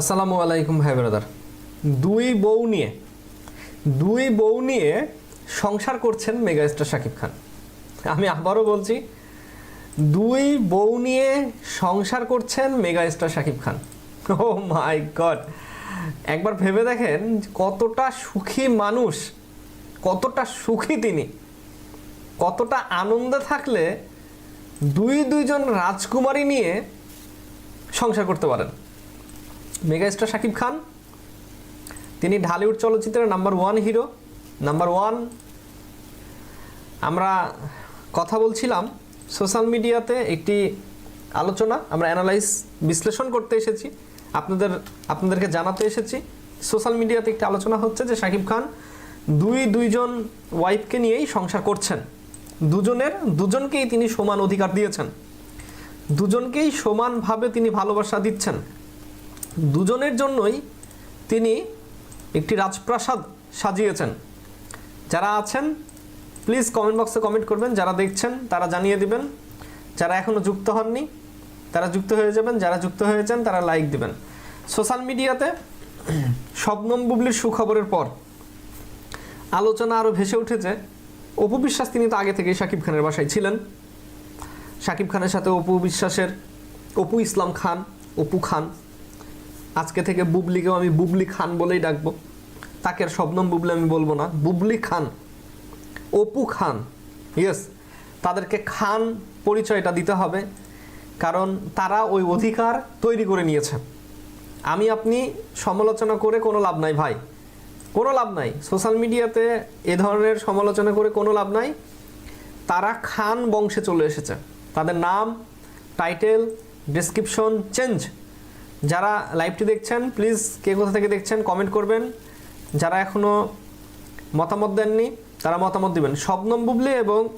আসসালামু আলাইকুম, ভাই ব্রাদার। দুই বউ নিয়ে, দুই বউ নিয়ে সংসার করছেন মেগাস্টার শাকিব খান। আমি আবারও বলছি, দুই বউ নিয়ে সংসার করছেন megastar Shakib Khan. Oh my god একবার ভেবে দেখেন কতটা সুখী মানুষ, কতটা সুখী তিনি। কতটা আনন্দে থাকলে দুই দুইজন রাজকুমারী নিয়ে সংসার করতে পারেন। মেগাস্টার শাকিব খান। তিনি ঢালিউড চলচ্চিত্রের number one hero, number one. আমরা কথা বলছিলাম সোশ্যাল মিডিয়াতে একটি আলোচনা, আমরা অ্যানালাইজ বিশ্লেষণ করতে এসেছি। আপনাদের, আপনাদেরকে জানাতে এসেছি, সোশ্যাল মিডিয়াতে একটি আলোচনা হচ্ছে যে শাকিব খান দুই, দুইজন ওয়াইফকে নিয়েই সংসার করছেন। দুজনের, দুজনকেই তিনি সমান অধিকার দিয়েছেন। দুজনকেই সমানভাবে তিনি ভালোবাসা দিচ্ছেন। দুজনের জন্যই তিনি একটি রাজপ্রাসাদ সাজিয়েছেন। যারা আছেন প্লিজ কমেন্ট বক্সে কমেন্ট করবেন। যারা দেখছেন, তারা জানিয়ে দিবেন। যারা এখনও যুক্ত হননি, তারা যুক্ত হয়ে যাবেন। যারা যুক্ত হয়েছেন, তারা লাইক দিবেন। সোশ্যাল মিডিয়াতে শবনম বুবলির সুখবরের পর আলোচনা আরও ভেসে উঠেছে। অপু বিশ্বাস, তিনি তো আগে থেকেই শাকিব খানের বাসায় ছিলেন। শাকিব খানের সাথে অপু বিশ্বাসের, অপু ইসলাম খান, অপু খান আজকে থেকে বুবলিকেও আমি বুবলি খান বলেই ডাকবো। তাকে আর শবনম বুবলি আমি বলব না। বুবলি খান। অপু খান। ইয়েস তাদেরকে খান পরিচয়টা দিতে হবে, কারণ তারা ওই অধিকার তৈরি করে নিয়েছে। আমি, আপনি সমালোচনা করে কোনো লাভ নাই ভাই। কোনো লাভ নাই। সোশ্যাল মিডিয়াতে এ ধরনের সমালোচনা করে কোনো লাভ নাই। তারা খান বংশে চলে এসেছে। তাদের নাম টাইটেল ডেসক্রিপশন চেঞ্জ যারা লাইভটি দেখছেন প্লিজ কে কোথা থেকে দেখছেন কমেন্ট করবেন। যারা এখনও মতামত দেননি, তারা মতামত দিবেন। শবনম বুবলি এবং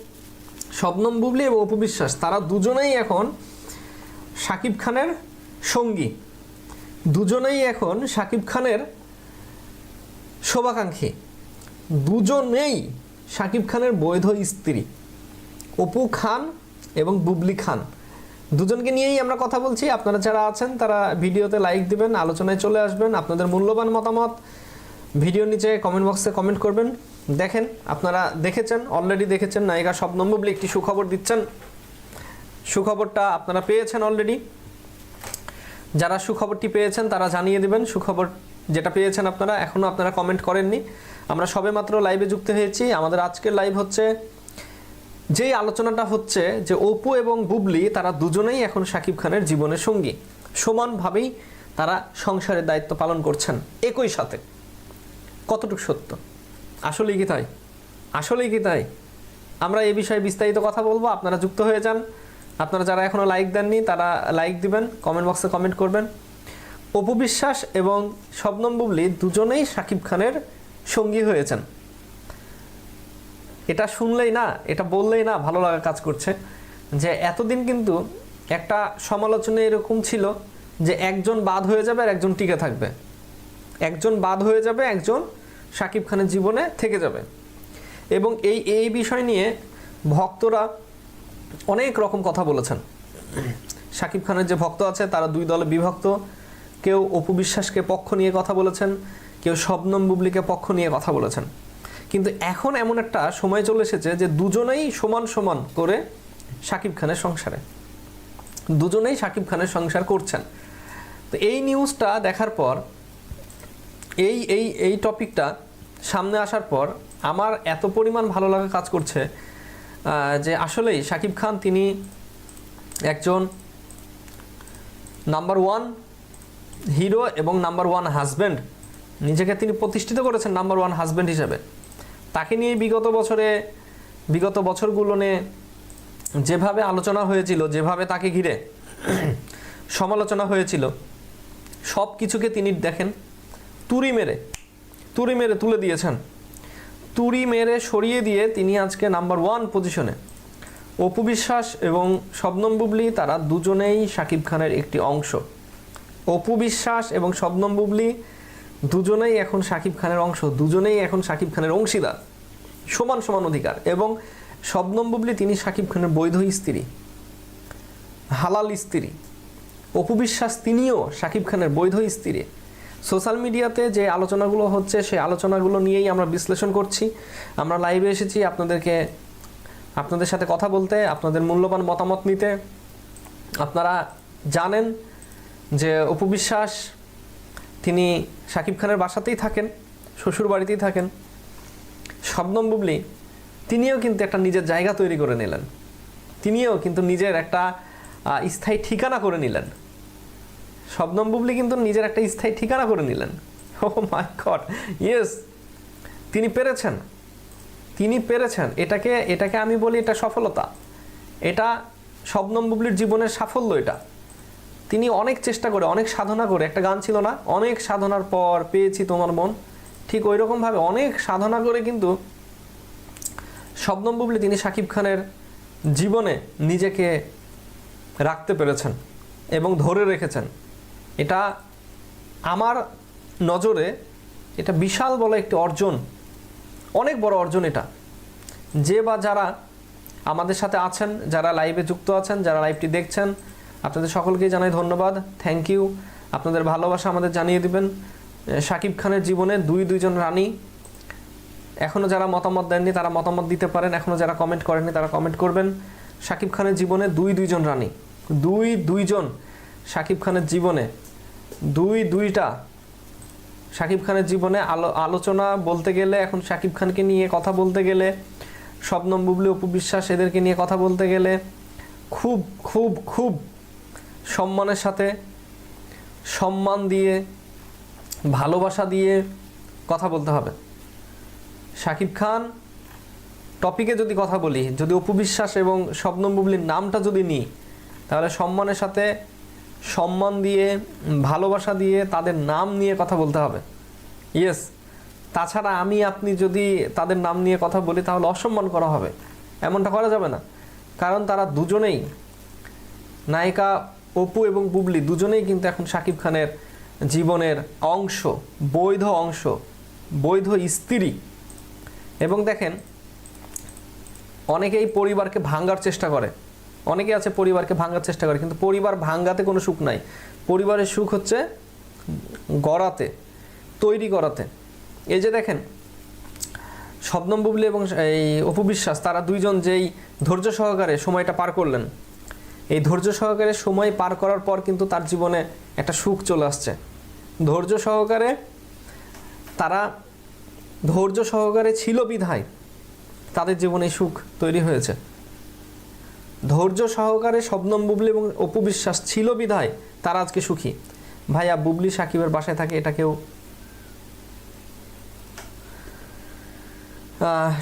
শবনম বুবলি এবং অপু বিশ্বাস, তারা দুজনেই এখন শাকিব খানের সঙ্গী। দুজনেই এখন শাকিব খানের শোভাকাঙ্ক্ষী। দুজনেই শাকিব খানের বৈধ স্ত্রী। অপু খান এবং বুবলি খান। দুজনকে নিয়েই আমরা কথা বলছি। আপনারা যারা আছেন, তারা ভিডিওতে লাইক দিবেন, আলোচনায় চলে আসবেন। আপনাদের মূল্যবান মতামত ভিডিওর নিচে কমেন্ট বক্সে কমেন্ট করবেন। দেখেন, আপনারা দেখেছেন অলরেডি দেখেছেন, নায়িকা স্বপ্নম বলে একটি সুখবর দিচ্ছেন। সুখবরটা আপনারা পেয়েছেন অলরেডি যারা সুখবরটি পেয়েছেন, তারা জানিয়ে দেবেন। সুখবর যেটা পেয়েছেন আপনারা এখনও আপনারা কমেন্ট করেননি। আমরা সবেমাত্র লাইভে যুক্ত হয়েছি। আমাদের আজকের লাইভ হচ্ছে যেই আলোচনাটা হচ্ছে যে অপু এবং বুবলি, তারা দুজনেই এখন শাকিব খানের জীবনের সঙ্গী। সমানভাবেই তারা সংসারের দায়িত্ব পালন করছেন একই সাথে। কতটুকু সত্য? আসলেই কি তাই? আসলেই কি তাই? আমরা এ বিষয়ে বিস্তারিত কথা বলব। আপনারা যুক্ত হয়ে যান। আপনারা যারা এখনও লাইক দেননি, তারা লাইক দিবেন কমেন্ট বক্সে কমেন্ট করবেন। অপু বিশ্বাস এবং শবনম বুবলি দুজনেই শাকিব খানের সঙ্গী হয়েছেন। এটা শুনলেই না, এটা বললেই না ভালো লাগা কাজ করছে। যে এতদিন কিন্তু একটা সমালোচনা এরকম ছিল যে একজন বাদ হয়ে যাবে আর একজন টিকে থাকবে। একজন বাদ হয়ে যাবে, একজন শাকিব খানের জীবনে থেকে যাবে। এবং এই এই বিষয় নিয়ে ভক্তরা অনেক রকম কথা বলেছেন। শাকিব খানের যে ভক্ত আছে, তারা দুই দলে বিভক্ত। কেউ অপু বিশ্বাসকে পক্ষ নিয়ে কথা বলেছেন, কেউ শবনম বুবলিকে পক্ষ নিয়ে কথা বলেছেন। কিন্তু এখন এমন একটা সময় চলে এসেছে যে দুজনেই সমান সমান করে শাকিব খানের সংসারে। দুজনেই শাকিব খানের সংসার করছেন। তো এই নিউজটা দেখার পর, এই এই এই টপিকটা সামনে আসার পর আমার এত পরিমাণ ভালো লাগা কাজ করছে যে আসলেই শাকিব খান তিনি একজন নাম্বার ওয়ান হিরো এবং নাম্বার ওয়ান হাজব্যান্ড নিজেকে তিনি প্রতিষ্ঠিত করেছেন নাম্বার ওয়ান হাজব্যান্ড হিসেবে। তাকে নিয়ে বিগত বছরে, বিগত বছরগুলো নিয়ে যেভাবে আলোচনা হয়েছিল, যেভাবে তাকে ঘিরে সমালোচনা হয়েছিল, সব কিছুকে তিনি দেখেন তুরি মেরে তুরি মেরে তুলে দিয়েছেন। তুরি মেরে সরিয়ে দিয়ে তিনি আজকে নাম্বার ওয়ান পজিশনে। অপু বিশ্বাস এবং শবনম বুবলি তারা দুজনেই শাকিব খানের একটি অংশ। অপু বিশ্বাস এবং শবনম বুবলি দুজনেই এখন শাকিব খানের অংশ, দুজনেই এখন শাকিব খানের অংশীদার। সমান সমান অধিকার এবং শবনম বুবলি তিনি শাকিব খানের বৈধ স্ত্রী, হালাল স্ত্রী। অপু বিশ্বাস তিনিও শাকিব খানের বৈধ স্ত্রী। সোশ্যাল মিডিয়াতে যে আলোচনাগুলো হচ্ছে, সেই আলোচনাগুলো নিয়েই আমরা বিশ্লেষণ করছি। আমরা লাইভে এসেছি আপনাদেরকে, আপনাদের সাথে কথা বলতে, আপনাদের মূল্যবান মতামত নিতে। আপনারা জানেন যে অপু বিশ্বাস তিনি শাকিব খানের বাসাতেই থাকেন শ্বশুর বাড়িতেই থাকেন। শবনম বুবলি, তিনিও কিন্তু একটা নিজের জায়গা তৈরি করে নিলেন। তিনিও কিন্তু নিজের একটা স্থায়ী ঠিকানা করে নিলেন। শবনম বুবলি কিন্তু নিজের একটা স্থায়ী ঠিকানা করে নিলেন। ও মাই গড ইয়েস তিনি পেরেছেন। তিনি পেরেছেন। এটাকে এটাকে আমি বলি এটা সফলতা। এটা শবনম বুবলির জীবনের সাফল্য এটা। তিনি অনেক চেষ্টা করে, অনেক সাধনা করে, একটা গান ছিল না, অনেক সাধনার পর পেয়েছি তোমার মন। ঠিক ওই রকমভাবে অনেক সাধনা করে কিন্তু শবনম তিনি শাকিব খানের জীবনে নিজেকে রাখতে পেরেছেন এবং ধরে রেখেছেন। এটা আমার নজরে এটা বিশাল বলে একটি অর্জন, অনেক বড় অর্জন এটা। যে বা যারা আমাদের সাথে আছেন, যারা লাইভে যুক্ত আছেন, যারা লাইভটি দেখছেন আপনাদের সকলকেই জানাই ধন্যবাদ। থ্যাংক ইউ আপনাদের ভালোবাসা আমাদের জানিয়ে দিবেন। শাকিব খানের জীবনে দুই, দুইজন রানী। এখনও যারা মতামত দেননি, তারা মতামত দিতে পারেন। এখনও যারা কমেন্ট করেননি, তারা কমেন্ট করবেন। শাকিব খানের জীবনে দুই, দুইজন রানী। দুই, দুইজন শাকিব খানের জীবনে। দুই, দুইটা শাকিব খানের জীবনে আলো, আলোচনা বলতে গেলে, এখন শাকিব খানকে নিয়ে কথা বলতে গেলে শবনম বুবলি, অপু বিশ্বাস, এদেরকে নিয়ে কথা বলতে গেলে, খুব খুব খুব সম্মানের সাথে, সম্মান দিয়ে, ভালোবাসা দিয়ে কথা বলতে হবে। শাকিব খান টপিকে যদি কথা বলি, যদি অপু বিশ্বাস এবং শবনম বুবলির নামটা যদি নিই, তাহলে সম্মানের সাথে, সম্মান দিয়ে, ভালোবাসা দিয়ে তাদের নাম নিয়ে কথা বলতে হবে। ইয়েস, তাছাড়া আমি, আপনি যদি তাদের নাম নিয়ে কথা বলি, তাহলে অসম্মান করা হবে। এমনটা করা যাবে না। কারণ তারা দুজনেই নায়িকা অপু এবং বুবলি দুজনেই কিন্তু এখন শাকিব খানের জীবনের অংশ, বৈধ অংশ, বৈধ স্ত্রী। এবং দেখেন, অনেকেই পরিবারকে ভাঙ্গার চেষ্টা করে। অনেকে আছে পরিবারকে ভাঙার চেষ্টা করে, কিন্তু পরিবার ভাঙ্গাতে কোনো সুখ নাই। পরিবারের সুখ হচ্ছে গড়াতে, তৈরি করাতে। এই যে দেখেন, শবনম বুবলি এবং এই অপু বিশ্বাস, তারা দুইজন যেই ধৈর্য সহকারে সময়টা পার করলেন এই ধৈর্য সহকারে সময় পার করার পর কিন্তু তার জীবনে একটা সুখ চলে আসছে। ধৈর্য সহকারে তারা ধৈর্য সহকারে ছিল বিধায় তাদের জীবনে সুখ তৈরি হয়েছে। ধৈর্য সহকারে শবনম বুবলি এবং অপু বিশ্বাস ছিল বিধায় তারা আজকে সুখী। ভাইয়া, বুবলি সাকিবের বাসায় থাকে, এটা কেউ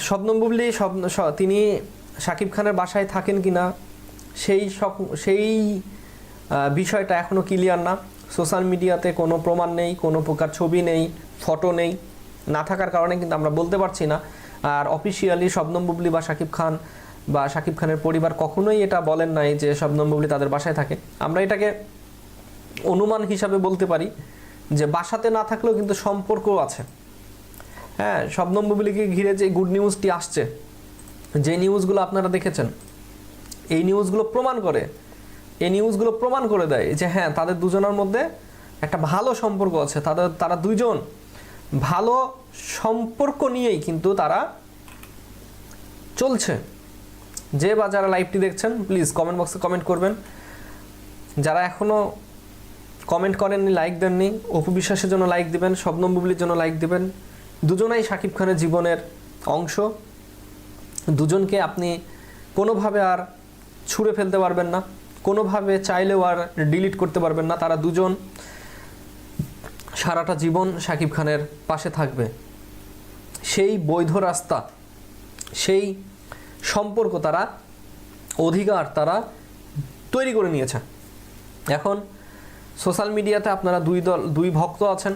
শবনম বুবলি তিনি সাকিব খানের বাসায় থাকেন কিনা সেই সেই বিষয়টা এখনও ক্লিয়ার না। সোশ্যাল মিডিয়াতে কোনো প্রমাণ নেই, কোনো প্রকার ছবি নেই ফটো নেই, না থাকার কারণে কিন্তু আমরা বলতে পারছি না। আর অফিসিয়ালি শবনম বুবলি বা শাকিব খান বা শাকিব খানের পরিবার কখনোই এটা বলেন নাই যে শবনম বুবলি তাদের বাসায় থাকে। আমরা এটাকে অনুমান হিসাবে বলতে পারি যে বাসাতে না থাকলেও কিন্তু সম্পর্ক আছে। হ্যাঁ শবনম বুবলিকে ঘিরে যে গুড নিউজটি আসছে, যে নিউজগুলো আপনারা দেখেছেন এই নিউজগুলো প্রমাণ করে। এই নিউজগুলো প্রমাণ করে দেয় যে হ্যাঁ তাদের দুজনের মধ্যে একটা ভালো সম্পর্ক আছে। তাদের, তারা দুইজন। ভালো সম্পর্ক নিয়েই কিন্তু তারা চলছে। যে বা যারা লাইভটি দেখছেন, প্লিজ কমেন্ট বক্সে কমেন্ট করবেন। যারা এখনও কমেন্ট করেননি লাইক দেননি, অপু বিশ্বাসের জন্য লাইক দিবেন, শবনম বুবলির জন্য লাইক দিবেন। দুজনাই শাকিব খানের জীবনের অংশ। দুজনকে আপনি কোনোভাবে আর ছুঁড়ে ফেলতে পারবেন না। কোনোভাবে চাইলেও আর ডিলিট করতে পারবেন না। তারা দুজন সারাটা জীবন শাকিব খানের পাশে থাকবে। সেই বৈধ রাস্তা, সেই সম্পর্ক তারা, অধিকার তারা তৈরি করে নিয়েছে। এখন সোশ্যাল মিডিয়াতে আপনারা দুই দল, দুই ভক্ত আছেন।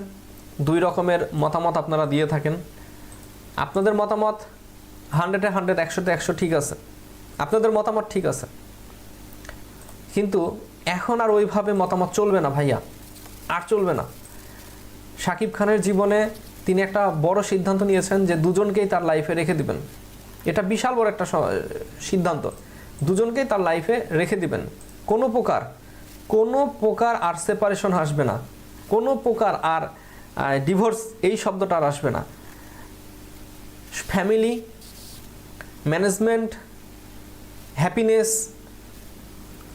দুই রকমের মতামত আপনারা দিয়ে থাকেন। আপনাদের মতামত হান্ড্রেডে হান্ড্রেড, একশোতে একশো ঠিক আছে। আপনাদের মতামত ঠিক আছে। কিন্তু এখন আর ওইভাবে মতামত চলবে না ভাইয়া, আর চলবে না। শাকিব খানের জীবনে তিনি একটা বড় সিদ্ধান্ত নিয়েছেন যে দুজনকেই তার লাইফে রেখে দিবেন। এটা বিশাল বড় একটা সিদ্ধান্ত। দুজনকেই তার লাইফে রেখে দিবেন। কোনো প্রকার কোনো প্রকার আর সেপারেশন আসবে না। কোনো প্রকার আর ডিভোর্স এই শব্দটা আর আসবে না। ফ্যামিলি ম্যানেজমেন্ট হ্যাপিনেস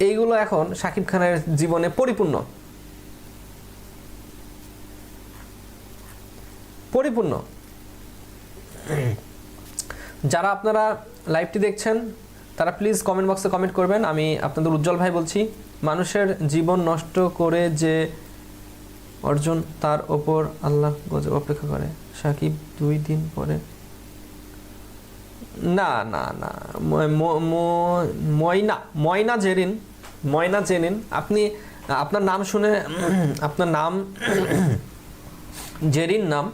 এইগুলো এখন শাকিব খানের জীবনে পরিপূর্ণ। পরিপূর্ণ। যারা আপনারা লাইভটি দেখছেন, তারা প্লিজ কমেন্ট বক্সে কমেন্ট করবেন। আমি আপনাদের উজ্জ্বল ভাই বলছি, মানুষের জীবন নষ্ট করে যে অর্জন তার ওপর আল্লাহ গজব অপেক্ষা করে। সাকিব দুই দিন পরে না না না। ময়না ময়না জেরিন ময়না জেরিন। আপনি, আপনার নাম শুনে, আপনার নাম, জেরিন নাম।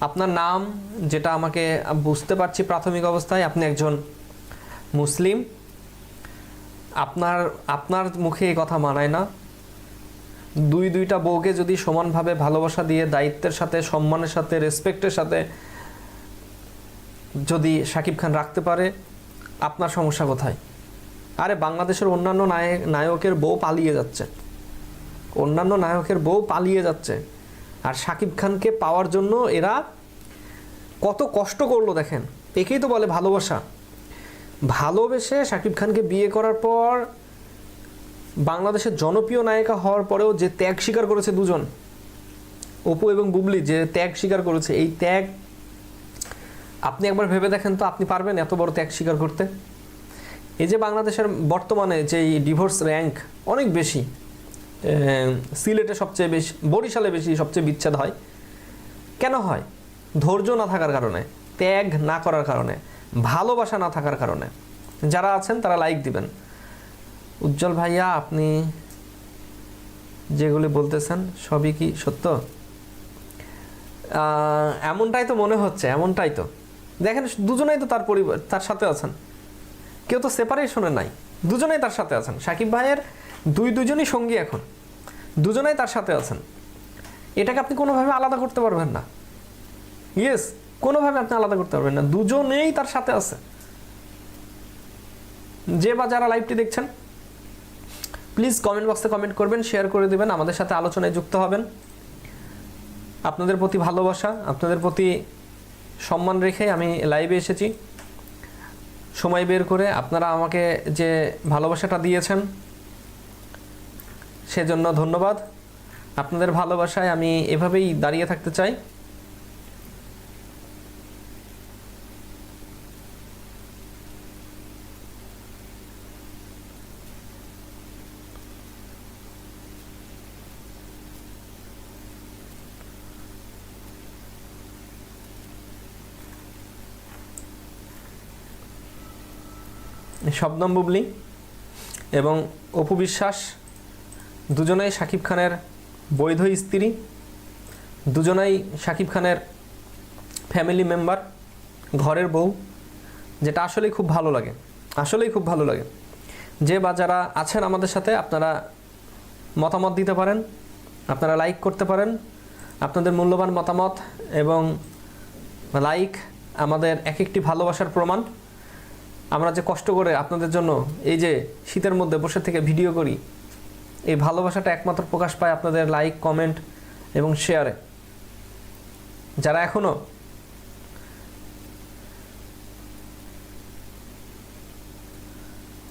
আপনার নাম যেটা আমাকে বুঝতে পারছি প্রাথমিক অবস্থায়, আপনি একজন মুসলিম। আপনার আপনার মুখে এই কথা মানায় না। দুই, দুইটা বউকে যদি সমানভাবে ভালোবাসা দিয়ে দায়িত্বের সাথে, সম্মানের সাথে রেসপেক্টের সাথে যদি শাকিব খান রাখতে পারে, আপনার সমস্যা কোথায়? আরে, বাংলাদেশের অন্যান্য নায়ক নায়কের বউ পালিয়ে যাচ্ছে। অন্যান্য নায়কের বউ পালিয়ে যাচ্ছে। আর শাকিব খানকে পাওয়ার জন্য এরা কত কষ্ট করল দেখেন। একেই তো বলে ভালোবাসা। ভালোবেসে শাকিব খানকে বিয়ে করার পর, বাংলাদেশের জনপ্রিয় নায়িকা হওয়ার পরেও যে ত্যাগ স্বীকার করেছে দুজন, অপু এবং বুবলি, যে ত্যাগ স্বীকার করেছে, এই ত্যাগ আপনি একবার ভেবে দেখেন তো, আপনি পারবেন এত বড় ত্যাগ স্বীকার করতে। এই যে বাংলাদেশের বর্তমানে যে ডিভোর্স র্যাঙ্ক অনেক বেশি সিলেটে সবচেয়ে বেশি, বরিশালে বেশি সবচেয়ে বিচ্ছেদ হয়। কেন হয়? ধৈর্য না থাকার কারণে, ত্যাগ না করার কারণে, ভালোবাসা না থাকার কারণে। যারা আছেন তারা লাইক দিবেন। উজ্জ্বল ভাইয়া, আপনি যেগুলি বলতেছেন সবই কি সত্য? এমনটাই তো মনে হচ্ছে, এমনটাই তো। দেখেন, দুজনেই তো তার পরিবার, তার সাথে আছেন। কেউ তো সেপারেশনে নাই। দুজনেই তার সাথে আছেন। সাকিব ভাইয়ের দুই দুজনই সঙ্গী এখন। দুজনেই তার সাথে আছেন। এটাকে আপনি কোনোভাবে আলাদা করতে পারবেন না। ইয়েস কোনোভাবে আপনি আলাদা করতে পারবেন না। দুজনেই তার সাথে আছে। যে বা যারা লাইভটি দেখছেন প্লিজ কমেন্ট বক্সে কমেন্ট করবেন শেয়ার করে দিবেন। আমাদের সাথে আলোচনায় যুক্ত হবেন। আপনাদের প্রতি ভালোবাসা, আপনাদের প্রতি সম্মান রেখে আমি লাইভে এসেছি। সময় বের করে আপনারা আমাকে যে ভালোবাসাটা দিয়েছেন, সেজন্য ধন্যবাদ। আপনাদের ভালোবাসায় আমি এভাবেই দাঁড়িয়ে থাকতে চাই। শবনম বুবলি এবং অপু বিশ্বাস, দুজনেই শাকিব খানের বৈধ স্ত্রী, দুজনাই শাকিব খানের ফ্যামিলি মেম্বার ঘরের বউ, যেটা আসলেই খুব ভালো লাগে, আসলেই খুব ভালো লাগে। যে বা যারা আছেন আমাদের সাথে, আপনারা মতামত দিতে পারেন, আপনারা লাইক করতে পারেন, আপনাদের মূল্যবান মতামত এবং লাইক আমাদের এক একটি ভালোবাসার প্রমাণ। আমরা যে কষ্ট করে আপনাদের জন্য এই যে শীতের মধ্যে বসে থেকে ভিডিও করি, এই ভালোবাসাটা একমাত্র প্রকাশ পায় আপনাদের লাইক কমেন্ট এবং শেয়ারে যারা এখনও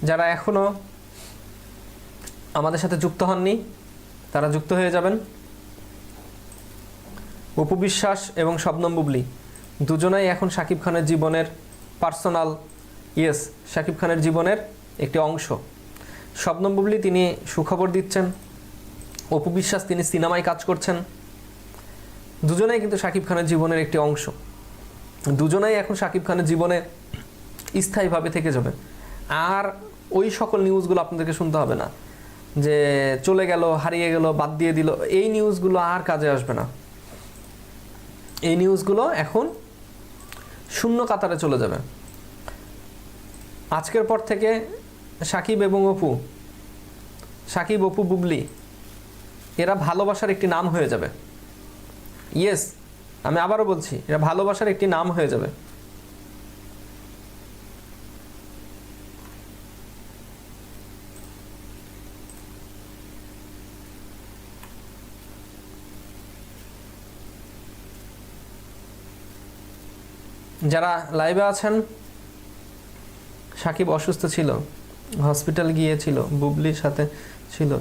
যারা এখনও আমাদের সাথে যুক্ত হননি, তারা যুক্ত হয়ে যাবেন। উপবিশ্বাস এবং শবনম বুবলি, দুজনাই এখন শাকিব খানের জীবনের পার্সোনাল ইয়েস, শাকিব খানের জীবনের একটি অংশ। শবনম বুবলি তিনি সুখবর দিচ্ছেন। অপু বিশ্বাস তিনি সিনেমায় কাজ করছেন। দুজনেই কিন্তু শাকিব খানের জীবনের একটি অংশ। দুজনেই এখন শাকিব খানের জীবনে স্থায়ীভাবে থেকে যাবে আর ওই সকল নিউজগুলো আপনাদেরকে শুনতে হবে না। যে চলে গেল, হারিয়ে গেল, বাদ দিয়ে দিল, এই নিউজগুলো আর কাজে আসবে না। এই নিউজগুলো এখন শূন্য কাতারে চলে যাবে। আজকের পর থেকে সাকিব এবং অপু, সাকিব, অপু, বুবলি, এরা ভালোবাসার একটি নাম হয়ে যাবে। ইয়েস আমি আবারও বলছি, এরা ভালোবাসার একটি নাম হয়ে যাবে। যারা লাইভে আছেন সাকিব অসুস্থ ছিল হসপিটাল গিয়েছিল বুবলির সাথে ছিল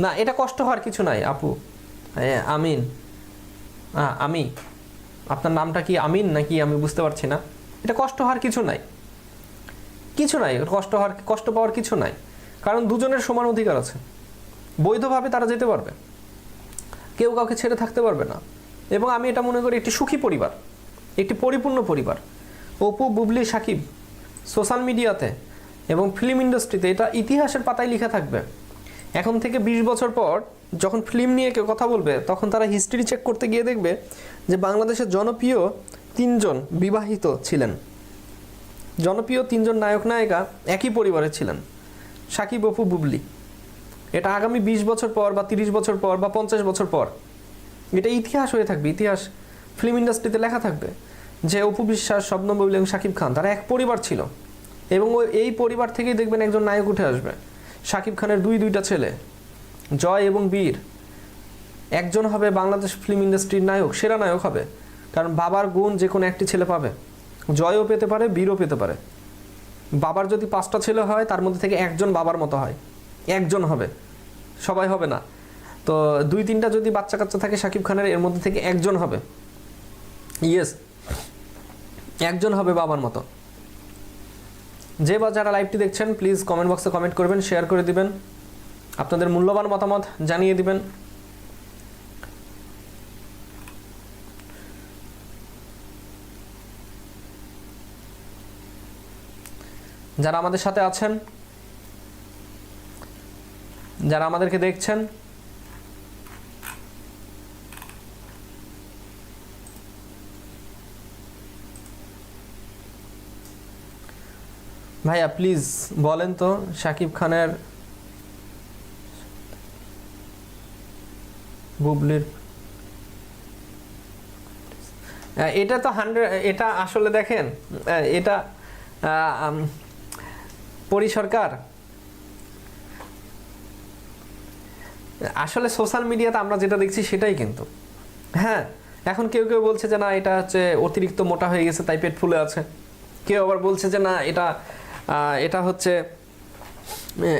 না এটা কষ্ট হওয়ার কিছু নাই আপু। এ, আমিন। আ, আমি। আপনার নামটা কি আমিন নাকি আমি বুঝতে পারছি না? এটা কষ্ট হওয়ার কিছু নাই। কিছু নাই কষ্ট হওয়ার কষ্ট পাওয়ার কিছু নাই। কারণ দুজনের সমান অধিকার আছে। বৈধভাবে তারা যেতে পারবে। কেউ কাউকে ছেড়ে থাকতে পারবে না। এবং আমি এটা মনে করি একটি সুখী পরিবার, একটি পরিপূর্ণ পরিবার। অপু, বুবলি, সাকিব, সোশ্যাল মিডিয়াতে এবং ফিল্ম ইন্ডাস্ট্রিতে এটা ইতিহাসের পাতায় লেখা থাকবে। এখন থেকে ২০ বছর পর যখন ফিল্ম নিয়ে কেউ কথা বলবে, তখন তারা হিস্ট্রি চেক করতে গিয়ে দেখবে যে বাংলাদেশের জনপ্রিয় তিনজন বিবাহিত ছিলেন। জনপ্রিয় তিনজন নায়ক, নায়িকা একই পরিবারে ছিলেন, সাকিব, অপু, বুবলি। এটা আগামী ২০ বছর পর বা ৩০ বছর পর বা পঞ্চাশ বছর পর এটা ইতিহাস হয়ে থাকবে, ইতিহাস ফিল্ম ইন্ডাস্ট্রিতে লেখা থাকবে যে অপু বিশ্বাস শবনম এবং শাকিব খান, তারা এক পরিবার ছিল এবং ওই, এই পরিবার থেকেই দেখবেন একজন নায়ক উঠে আসবে। শাকিব খানের দুই, দুইটা ছেলে, জয় এবং বীর। একজন হবে বাংলাদেশ ফিল্ম ইন্ডাস্ট্রির নায়ক, সেরা নায়ক হবে। কারণ বাবার গুণ যে কোনো একটি ছেলে পাবে। জয়ও পেতে পারে, বীরও পেতে পারে। বাবার যদি পাঁচটা ছেলে হয়, তার মধ্যে থেকে একজন বাবার মতো হয়। একজন হবে। সবাই হবে না। তো দুই তিনটা যদি বাচ্চা কাচ্চা থাকে শাকিব খানের, এর মধ্যে থেকে একজন হবে। ইয়েস একজন হবে বাবার মতো। যে বা যারা লাইভটি দেখছেন প্লিজ কমেন্ট বক্সে কমেন্ট করবেন শেয়ার করে দিবেন। আপনাদের মূল্যবান মতামত জানিয়ে দিবেন। যারা আমাদের সাথে আছেন, যারা আমাদেরকে দেখছেন ভাইয়া প্লিজ বলেন তো শাকিব খানের বুবলির এটা তো হান্ড্রেড এটা আসলে দেখেন এটা আহ, আম, পরি সরকার। আসলে সোশ্যাল মিডিয়াতে আমরা যেটা দেখছি সেটাই কিন্তু। হ্যাঁ এখন কেউ কেউ বলছে যে না এটা হচ্ছে অতিরিক্ত মোটা হয়ে গেছে তাই পেট ফুলে আছে। কেউ আবার বলছে যে না এটা এটা হচ্ছে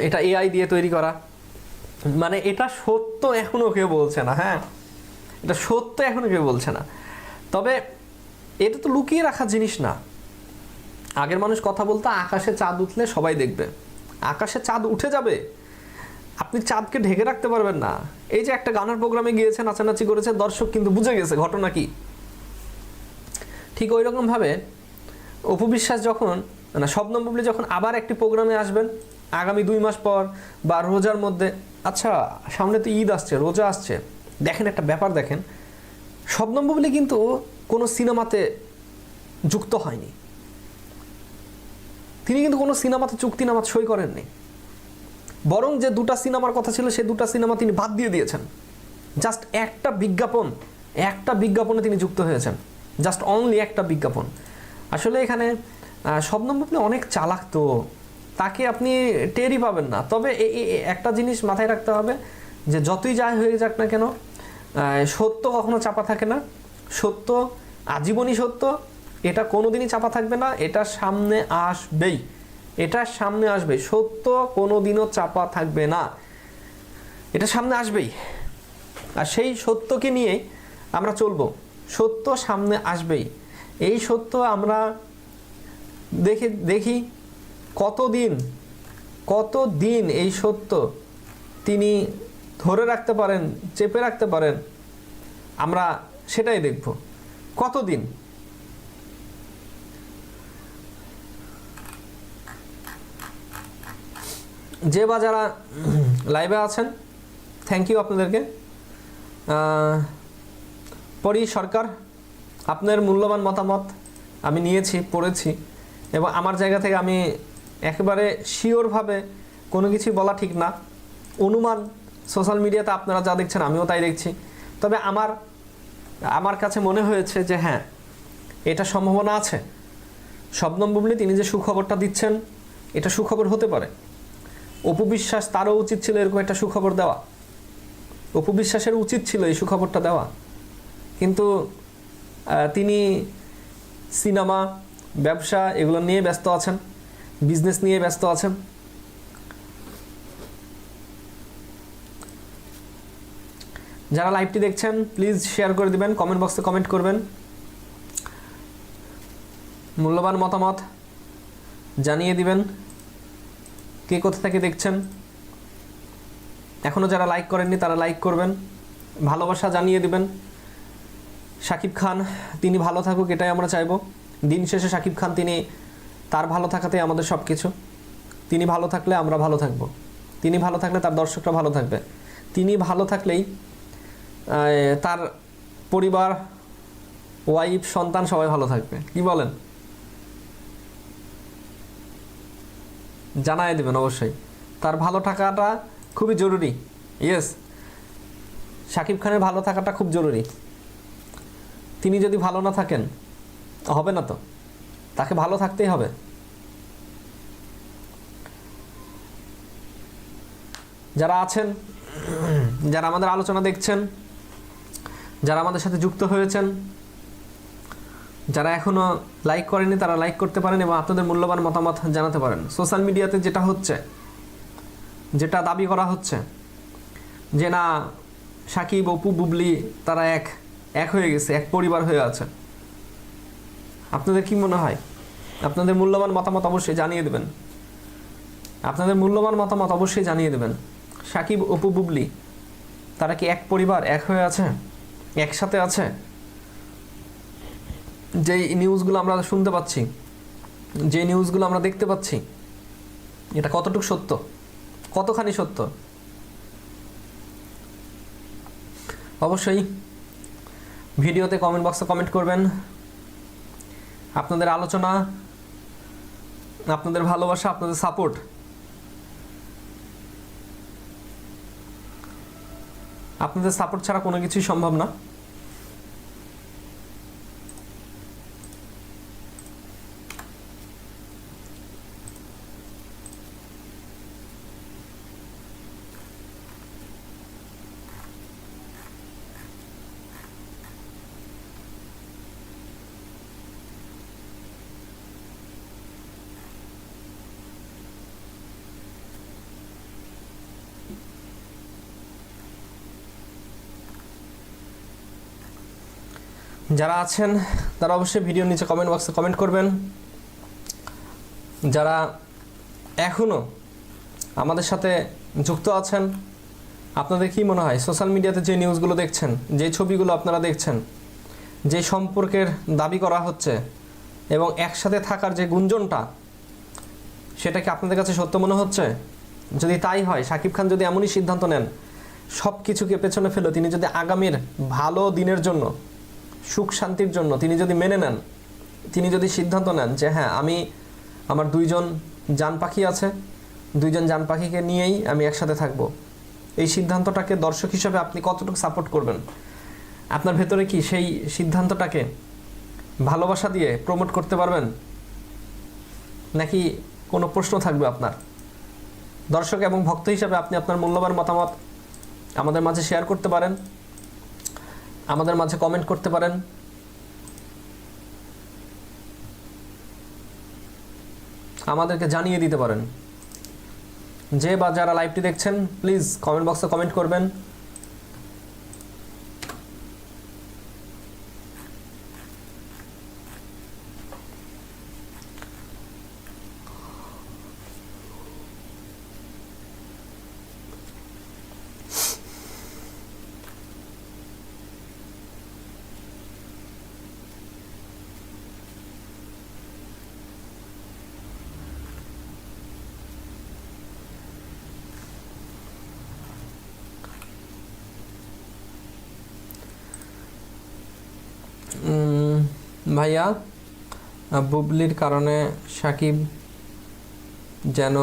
এটা এআই দিয়ে তৈরি করা। মানে এটা সত্য এখনও কেউ বলছে না হ্যাঁ? এটা সত্য এখনও কেউ বলছে না। তবে এটা তো লুকিয়ে রাখা জিনিস না। আগের মানুষ কথা বলতো, আকাশে চাঁদ উঠলে সবাই দেখবে। আকাশে চাঁদ উঠে যাবে। আপনি চাঁদকে ঢেকে রাখতে পারবেন না। এই যে একটা গানের প্রোগ্রামে গিয়েছে, নাচানাচি করেছে, দর্শক কিন্তু বুঝে গেছে ঘটনা কি। ঠিক ওই রকম ভাবে অপু বিশ্বাস যখন মানে শবনম বুবলি যখন আবার একটি প্রোগ্রামে আসবেন, আগামী দুই মাস পর বা রোজার মধ্যে আচ্ছা সামনে তো ঈদ আসছে, রোজা আসছে, দেখেন একটা ব্যাপার দেখেন শবনম বুবলি কিন্তু কোনো সিনেমাতে যুক্ত হয়নি। তিনি কিন্তু কোনো সিনেমাতে চুক্তি চুক্তিনামা সই করেননি। বরং যে দুটা সিনেমার কথা ছিল সেই দুটা সিনেমা তিনি বাদ দিয়ে দিয়েছেন। জাস্ট একটা বিজ্ঞাপন, একটা বিজ্ঞাপনে তিনি যুক্ত হয়েছেন। জাস্ট অনলি একটা বিজ্ঞাপন। আসলে এখানে শবনম বুবলি অনেক চালাক তো, তাকে আপনি টেরই পাবেন না। তবে একটা জিনিস মাথায় রাখতে হবে যে যতই যাই হয়ে যাক না কেন সত্য কখনো চাপা থাকে না। সত্য, আজীবনই সত্য, এটা কোনোদিনই চাপা থাকবে না, এটা সামনে আসবেই। এটা সামনে আসবে, সত্য কোনোদিনও চাপা থাকবে না। এটা সামনে আসবেই। আর সেই সত্যকে নিয়েই আমরা চলবো। সত্য সামনে আসবেই। এই সত্য আমরা দেখে, দেখি। কতদিন কতদিন এই সত্য তিনি ধরে রাখতে পারেন, চেপে রাখতে পারেন? আমরা সেটাই দেখব। কতদিন? যে বা যারা লাইভে আছেন থ্যাংক ইউ আপনাদেরকে। পরি সরকার, আপনার মূল্যবান মতামত আমি নিয়েছি, পড়েছি। এবং আমার জায়গা থেকে আমি একেবারে শিওরভাবে কোনো কিছু বলা ঠিক না। অনুমান সোশ্যাল মিডিয়াতে আপনারা যা দেখছেন আমিও তাই দেখছি। তবে আমার আমার কাছে মনে হয়েছে যে হ্যাঁ এটা সম্ভাবনা আছে। শবনম বুবলি তিনি যে সুখবরটা দিচ্ছেন, এটা সুখবর হতে পারে। অপু বিশ্বাস তারও উচিত ছিল এরকম একটা সুখবর দেওয়া। অপু বিশ্বাসের উচিত ছিল এই সুখবরটা দেওয়া। কিন্তু তিনি সিনেমা ব্যবসা এগুলো নিয়ে ব্যস্ত আছেন বিজনেস নিয়ে ব্যস্ত আছেন। যারা লাইভটি দেখছেন প্লিজ শেয়ার করে দিবেন কমেন্ট বক্সে কমেন্ট করবেন। মূল্যবান মতামত জানিয়ে দিবেন, কে কোথা থেকে দেখছেন। এখনও যারা লাইক করেননি, তারা লাইক করবেন। ভালোবাসা জানিয়ে দিবেন। শাকিব খান, তিনি ভালো থাকুক, এটাই আমরা চাইব। দিন শেষে শাকিব খান, তিনি তার ভালো থাকাতেই আমাদের সব কিছু তিনি ভালো থাকলে আমরা ভালো থাকব। তিনি ভালো থাকলে তার দর্শকরা ভালো থাকবে। তিনি ভালো থাকলেই তার পরিবার ওয়াইফ সন্তান সবাই ভালো থাকবে। কি বলেন? জানাই দেবেন অবশ্যই। তার ভালো থাকাটা খুবই জরুরি। ইয়েস শাকিব খানের ভালো থাকাটা খুব জরুরি। তিনি যদি ভালো না থাকেন হবে না তো? তাকে ভালো থাকতেই হবে। যারা আছেন, যারা আমাদের আলোচনা দেখছেন, যারা আমাদের সাথে যুক্ত হয়েছেন, যারা এখনও লাইক করেনি তারা লাইক করতে পারেন এবং আপনাদের মূল্যবান মতামত জানাতে পারেন। সোশ্যাল মিডিয়াতে যেটা হচ্ছে, যেটা দাবি করা হচ্ছে, যে না, সাকিব, অপু, বুবলি তারা এক এক হয়ে গেছে, এক পরিবার হয়ে আছে। আপনাদের কি মনে হয়? আপনাদের মূল্যবান মতামত অবশ্যই জানিয়ে দেবেন। আপনাদের মূল্যবান মতামত অবশ্যই জানিয়ে দেবেন। সাকিব, অপু, বুবলি, তারা কি এক পরিবার, এক হয়ে আছে? একসাথে আছে? যেই নিউজগুলো আমরা শুনতে পাচ্ছি যে নিউজগুলো আমরা দেখতে পাচ্ছি, এটা কতটুকু সত্য? কতখানি সত্য? অবশ্যই ভিডিওতে কমেন্ট বক্সে কমেন্ট করবেন। আপনাদের আলোচনা আপনাদের ভালোবাসা আপনাদের সাপোর্ট আপনাদের সাপোর্ট ছাড়া কোনো কিছুই সম্ভব না। যারা আছেন, তারা অবশ্যই ভিডিও নিচে কমেন্ট বক্সে কমেন্ট করবেন। যারা এখনও আমাদের সাথে যুক্ত আছেন, আপনাদের কি মনে হয়? সোশ্যাল মিডিয়াতে যে নিউজগুলো দেখছেন, যে ছবিগুলো আপনারা দেখছেন, যে সম্পর্কের দাবি করা হচ্ছে এবং একসাথে থাকার যে গুঞ্জনটা, সেটা কি আপনাদের কাছে সত্য মনে হচ্ছে? যদি তাই হয় শাকিব খান যদি এমনই সিদ্ধান্ত নেন সব কিছুকে পেছনে ফেলে তিনি যদি আগামীর ভালো দিনের জন্য সুখ শান্তির জন্য তিনি যদি মেনে নেন, তিনি যদি সিদ্ধান্ত নেন যে হ্যাঁ আমি আমার দুইজন যান পাখি আছে, দুইজন যান পাখিকে নিয়েই আমি একসাথে থাকব, এই সিদ্ধান্তটাকে দর্শক হিসেবে আপনি কতটুকু সাপোর্ট করবেন? আপনার ভেতরে কি সেই সিদ্ধান্তটাকে ভালোবাসা দিয়ে প্রমোট করতে পারবেন? নাকি কোনো প্রশ্ন থাকবে আপনার? দর্শক এবং ভক্ত হিসাবে আপনি আপনার মূল্যবান মতামত আমাদের মাঝে শেয়ার করতে পারেন। আমাদের মাঝে কমেন্ট করতে পারেন। আমাদেরকে জানিয়ে দিতে পারেন। যে বা যারা লাইভটি দেখছেন প্লিজ কমেন্ট বক্সে কমেন্ট করবেন। ভাইয়া বুবলির কারণে সাকিব যেন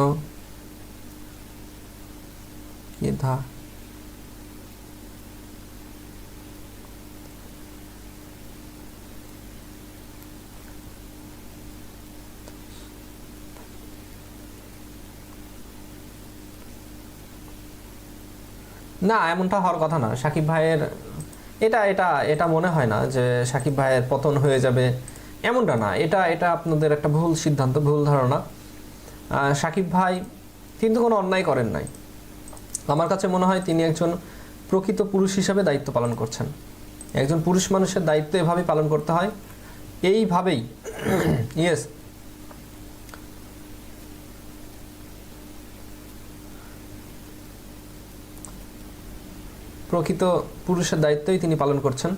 না এমনটা হওয়ার কথা না। সাকিব ভাইয়ের এটা এটা এটা মনে হয় না যে সাকিব ভাইয়ের পতন হয়ে যাবে। এমনটা না, এটা এটা আপনাদের একটা ভুল সিদ্ধান্ত, ভুল ধারণা। সাকিব ভাই কিন্তু কোনো অন্যায় করেন নাই। আমার কাছে মনে হয় তিনি একজন প্রকৃত পুরুষ হিসাবে দায়িত্ব পালন করছেন। একজন পুরুষ মানুষের দায়িত্ব এভাবেই পালন করতে হয়। এইভাবেই ইয়েস প্রকৃত পুরুষের দায়িত্বই তিনি পালন করছেন।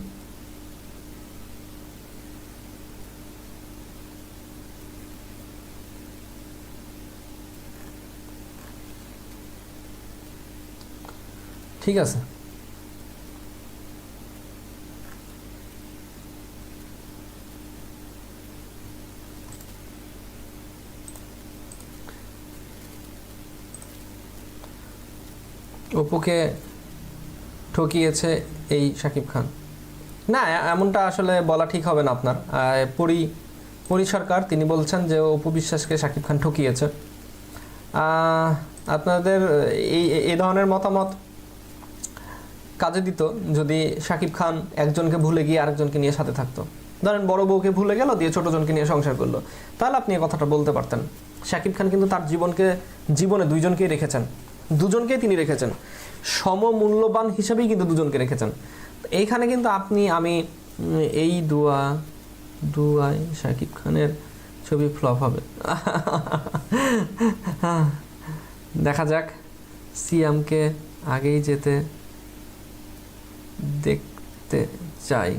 ঠিক আছে। অপুকে ঠকিয়েছে এই শাকিব খান। না এমনটা আসলে বলা ঠিক হবে না আপনার। পরি পরি সরকার, তিনি বলছেন যে অপু বিশ্বাসকে শাকিব খান ঠকিয়েছে। আপনাদের এই, এ ধরনের মতামত কাজে দিত যদি শাকিব খান একজনকে ভুলে গিয়ে আরেকজনকে নিয়ে সাথে থাকতো। ধরেন বড় বউকে ভুলে গেল, দিয়ে ছোটজনকে নিয়ে সংসার করল। তাহলে আপনি এই কথাটা বলতে পারতেন। শাকিব খান কিন্তু তার জীবনকে, জীবনে দুইজনকেই রেখেছেন। দুজনকেই তিনি রেখেছেন। সমমূল্যবান হিসেবেই কিন্তু দুজনকে রেখেছেন। এইখানে কিন্তু আপনি, আমি এই দুয়া দুয়ায় শাকিব খানের ছবি ফ্লপ হবে। দেখা যাক, সিয়ামকে আগেই যেতে দেখতে চাই।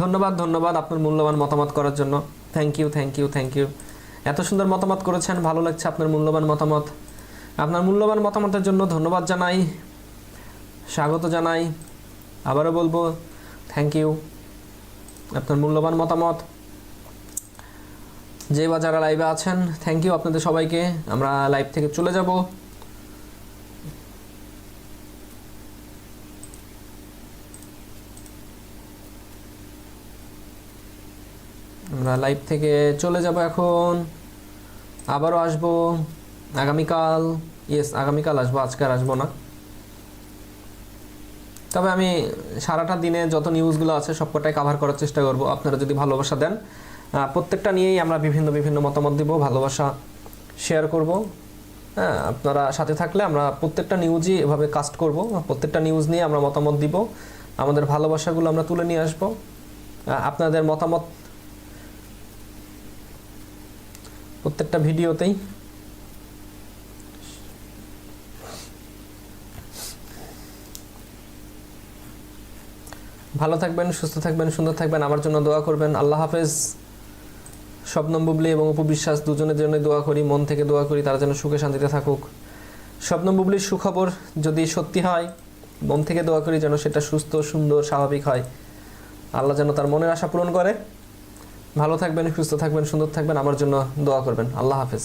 ধন্যবাদ ধন্যবাদ আপনার মূল্যবান মতামত করার জন্য। Thank you thank you thank you এত সুন্দর মতামত করেছেন, ভালো লাগছে আপনার মূল্যবান মতামত। আপনার মূল্যবান মতামতের জন্য ধন্যবাদ জানাই, স্বাগত জানাই। আবারও বলব থ্যাংক ইউ আপনার মূল্যবান মতামত। যে বা যারা লাইভে আছেন থ্যাংক ইউ আপনাদের সবাইকে। আমরা লাইভ থেকে চলে যাব। আমরা লাইভ থেকে চলে যাব এখন। আবারও আসব। আগামীকাল ইয়েস আগামীকাল আসব, আজকে আর আসব না। তবে আমি সারাটা দিনে যত নিউজগুলো আছে, সবকটাই কাভার করার চেষ্টা করব। আপনারা যদি ভালোবাসা দেন প্রত্যেকটা নিয়েই আমরা বিভিন্ন বিভিন্ন মতামত দিব, ভালোবাসা শেয়ার করব। হ্যাঁ আপনারা সাথে থাকলে আমরা প্রত্যেকটা নিউজই এভাবে কাস্ট করব। প্রত্যেকটা নিউজ নিয়ে আমরা মতামত দিব। আমাদের ভালোবাসাগুলো আমরা তুলে নিয়ে আসব। আপনাদের মতামত প্রত্যেকটা ভিডিওতেই ভালো থাকবেন, সুস্থ থাকবেন, সুন্দর থাকবেন, আমার জন্য দোয়া করবেন। আল্লাহ হাফেজ। স্বপ্নম বুবলি এবং উপবিশ্বাস দুজনের জন্য দোয়া করি, মন থেকে দোয়া করি, তারা যেন সুখে শান্তিতে থাকুক। স্বপ্নম বুবলির সুখবর যদি সত্যি হয়, মন থেকে দোয়া করি যেন সেটা সুস্থ, সুন্দর, স্বাভাবিক হয়। আল্লাহ যেন তার মনের আশা পূরণ করে। ভালো থাকবেন, সুস্থ থাকবেন, সুন্দর থাকবেন, আমার জন্য দোয়া করবেন। আল্লাহ হাফেজ।